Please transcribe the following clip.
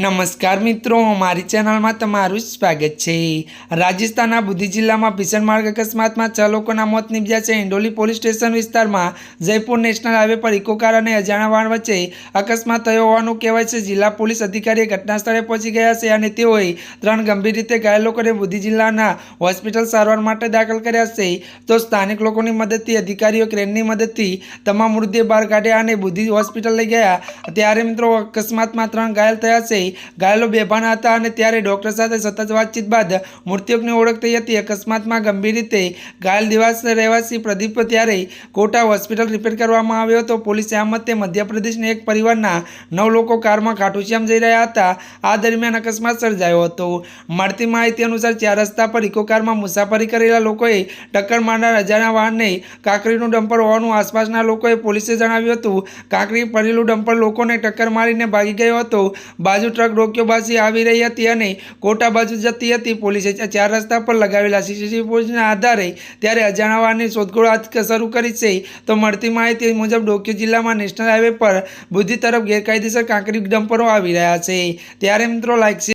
નમસ્કાર મિત્રો, મારી ચેનલમાં તમારું સ્વાગત છે. રાજસ્થાનના બુદ્ધિ જિલ્લામાં ભીષણ માર્ગ અકસ્માતમાં છ લોકોના મોત નીપજ્યા છે. ઇન્ડોલી પોલીસ સ્ટેશન વિસ્તારમાં જયપુર નેશનલ હાઈવે પર ઇકોકાર અને અજાણા વાહન વચ્ચે અકસ્માત થયો હોવાનું કહેવાય છે. જિલ્લા પોલીસ અધિકારીએ ઘટના સ્થળે પહોંચી ગયા છે અને તેઓએ ત્રણ ગંભીર રીતે ઘાયલ લોકોને બુદ્ધિ જિલ્લાના હોસ્પિટલ સારવાર માટે દાખલ કર્યા છે. તો સ્થાનિક લોકોની મદદથી, અધિકારીઓ ક્રેનની મદદથી તમામ મૃતદેહ બહાર કાઢ્યા અને બુદ્ધિ હોસ્પિટલ લઈ ગયા. ત્યારે મિત્રો, અકસ્માતમાં ત્રણ ઘાયલ થયા છે. ઘાયલો બેભાન હતા અને ત્યારે ડોક્ટર સાથે સતત વાતચીત બાદ મૃત્યુકની ઓળખ થઈ હતી. અકસ્માતમાં ગંભીર રીતે ઘાયલ દિવાસ રહેવાસી પ્રદીપ ત્યારે કોટા હોસ્પિટલ રિપેર કરવામાં આવ્યો હતો. પોલીસે આ મતે મધ્યપ્રદેશના એક પરિવારના નવ લોકો કારમાં ખાટુશ્યામ જઈ રહ્યા હતા. આ દરમિયાન અકસ્માત સર્જાયો હતો. મળતી માહિતી અનુસાર ચાર રસ્તા પર ઇકો કારમાં મુસાફરી કરેલા લોકોએ ટક્કર મારનાર અજાણ્યા વાહનને કાંકરીનું ડમ્પર હોવાનું આસપાસના લોકોએ પોલીસે જણાવ્યું હતું. કાંકરી પડેલું ડમ્પર લોકોને ટક્કર મારીને ભાગી ગયો હતો. બાજુ ટ્રક રોક્યો બાજી આવી રહી હતી અને કોટા બાજુ જતી હતી. પોલીસે ચાર રસ્તા પર લગાવેલા સીસીટીવી ફૂટેજના આધારે ત્યારે અજાણવાની વાહનની શોધખોળ હાથ શરૂ કરી છે. તો મળતી માહિતી મુજબ ડોક્યો જિલ્લામાં નેશનલ હાઈવે પર બુદ્ધિ તરફ ગેરકાયદેસર કાંકરી ડમ્પરો આવી રહ્યા છે. ત્યારે મિત્રો લાઈક